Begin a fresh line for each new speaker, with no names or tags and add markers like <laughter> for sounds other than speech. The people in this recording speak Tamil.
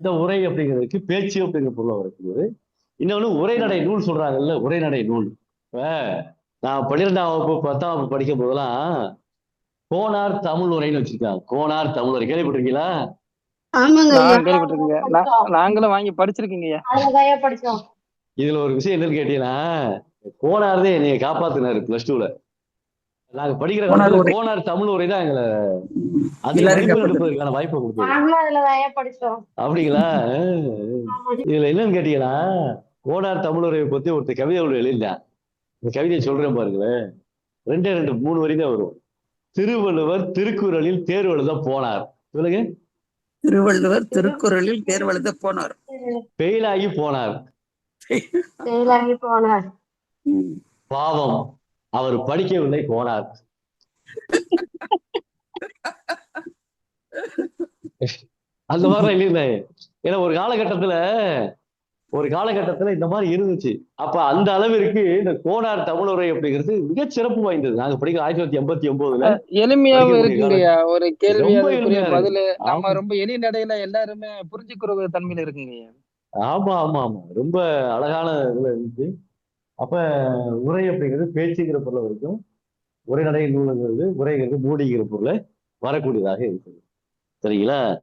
இந்த உரை அப்படிங்கிறதுக்கு பேச்சு அப்படிங்கிற பொருளை வரக்கூடியது. இன்னொன்னு உரைநடை நூல் சொல்றாங்கல்ல உரைநடை நூல். நான் பன்னிரெண்டாம் வகுப்பு பத்தாம் வகுப்பு படிக்கும் போதெல்லாம் கோனார் தமிழ் உரைன்னு வச்சிருக்காங்க. கோனார் தமிழ் உரை. கேள்விப்பட்டிருக்கீங்களா?
கேள்விப்பட்டிருக்கீங்க. நாங்களும் வாங்கி படிச்சிருக்கீங்க
இதுல ஒரு விஷயம் என்னன்னு கேட்டீங்கன்னா கோனார் தான் என்னைய காப்பாத்தினாரு பிளஸ் டூல நாங்க படிக்கிற
கோனார்
தமிழ் உரை தான் எங்களை வாய்ப்பை
படிச்சோம்?
அப்படிங்களா. <laughs> இதுல என்னன்னு கேட்டீங்கன்னா கோனார் தமிழுரையை பத்தி ஒருத்தர் கவிதை ஒன்று எழுதினான் இந்த கவிதையை சொல்றேன் பாருங்களேன். ரெண்டே ரெண்டு மூணு வரி தான் வரும். திருவள்ளுவர் திருக்குறளில் தேர்வு எழுத போனார். சொல்லுங்க.
திருவள்ளுவர் திருக்குறளில் தேர்வெழுத போனார்.
பெயிலாகி போனார்.
செயலாகி போனார்.
பாவம். அவர் படிக்கவில்லை போனார். அந்த மாதிரி இல்லைங்க ஏன்னா ஒரு காலகட்டத்துல ஒரு காலகட்டத்துல இந்த மாதிரி இருந்துச்சு. அப்ப அந்த அளவிற்கு இந்த கோனார் தமிழுரை அப்படிங்கிறது மிகச் சிறப்பு வாய்ந்தது. நாங்க படிக்கிற ஆயிரத்தி தொள்ளாயிரத்தி எண்பத்தி ஒன்பதுல
எளிமையாவும் இருக்குங்கய்யா ஒரு கேள்வி. பதிலு.
ஆமா.
ரொம்ப எளிய நடையில எல்லாருமே புரிஞ்சுக்கிற தன்மையில இருக்குங்கய்யா
ஆமா ஆமா ஆமா. ரொம்ப அழகான இதுல இருந்துச்சு அப்ப உரை அப்படிங்கிறது பேச்சுங்கிற பொருளை வரைக்கும் உரைநடை நூலுங்கிறது உரைங்கிறது மூடிங்கிற பொருளை வரக்கூடியதாக இருக்குது சரிங்களா?